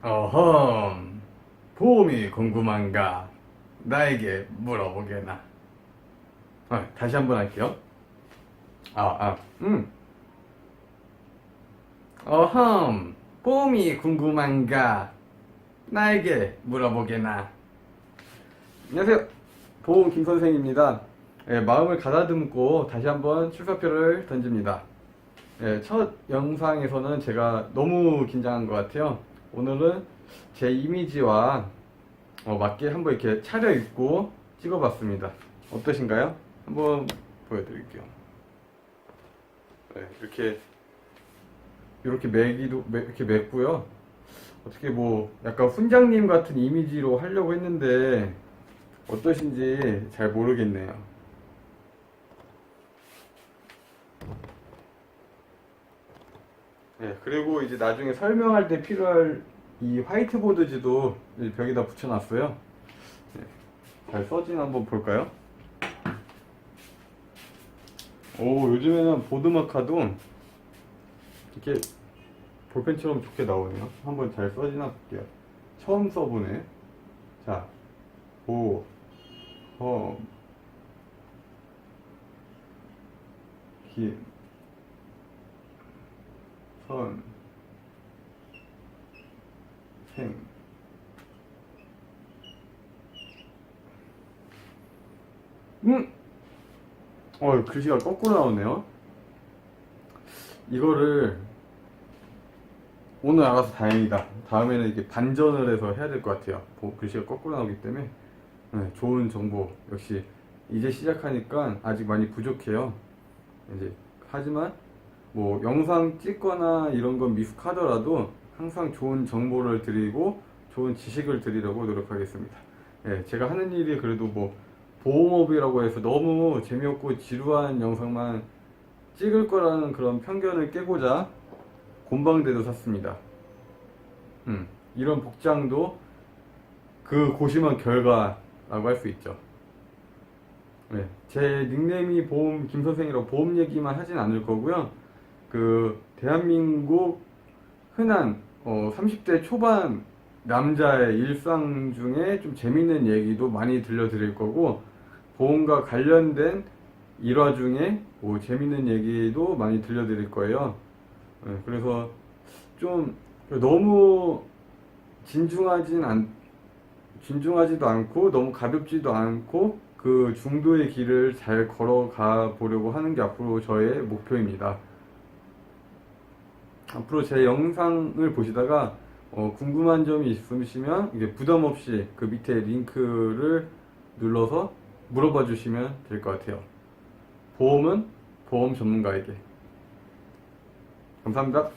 어험, 보험이 궁금한가? 나에게 물어보게나. 아, 다시 한번 할게요. 아, 아, 음. 어험, 보험이 궁금한가? 나에게 물어보게나. 안녕하세요. 보험 김선생입니다. 예, 마음을 가다듬고 다시 한번 출사표를 던집니다. 예, 첫 영상에서는 제가 너무 긴장한 것 같아요. 오늘은 제 이미지와 어, 맞게 한번 이렇게 차려입고 찍어봤습니다. 어떠신가요? 한번 보여드릴게요. 네, 이렇게 이렇게 매기도 매- 이렇게 맵고요. 어떻게 뭐 약간 훈장님 같은 이미지로 하려고 했는데 어떠신지 잘 모르겠네요. 네, 그리고 이제 나중에 설명할 때 필요할 이 화이트보드지도 이 벽에다 붙여놨어요. 네, 잘 써진 한번 볼까요? 오, 요즘에는 보드마카도 이렇게 볼펜처럼 좋게 나오네요. 한번 잘 써지나 볼게요. 처음 써보네. 자, 보, 험, 김, 선, 생. 음! 어, 글씨가 거꾸로 나오네요. 이거를 오늘 알아서 다행이다. 다음에는 이렇게 반전을 해서 해야 될 것 같아요. 보- 글씨가 거꾸로 나오기 때문에 네, 좋은 정보 역시 이제 시작하니까 아직 많이 부족해요. 이제 하지만 뭐 영상 찍거나 이런 건 미숙하더라도 항상 좋은 정보를 드리고 좋은 지식을 드리려고 노력하겠습니다. 예, 제가 하는 일이 그래도 뭐 보험업이라고 해서 너무 재미없고 지루한 영상만 찍을 거라는 그런 편견을 깨고자 곤방대도 샀습니다. 음, 이런 복장도 그 고심한 결과라고 할 수 있죠. 네, 제 닉네임이 보험 김선생이라고 보험 얘기만 하진 않을 거고요. 그 대한민국 흔한 어, 30대 초반 남자의 일상 중에 좀 재밌는 얘기도 많이 들려드릴 거고 보험과 관련된 일화 중에 뭐 재밌는 얘기도 많이 들려드릴 거예요. 네, 그래서 좀 너무 진중하진 않 진중하지도 않고 너무 가볍지도 않고 그 중도의 길을 잘 걸어가 보려고 하는 게 앞으로 저의 목표입니다. 앞으로 제 영상을 보시다가 어, 궁금한 점이 있으시면 이게 부담 없이 그 밑에 링크를 눌러서 물어봐 주시면 될 것 같아요. 보험은 보험 전문가에게. 감사합니다.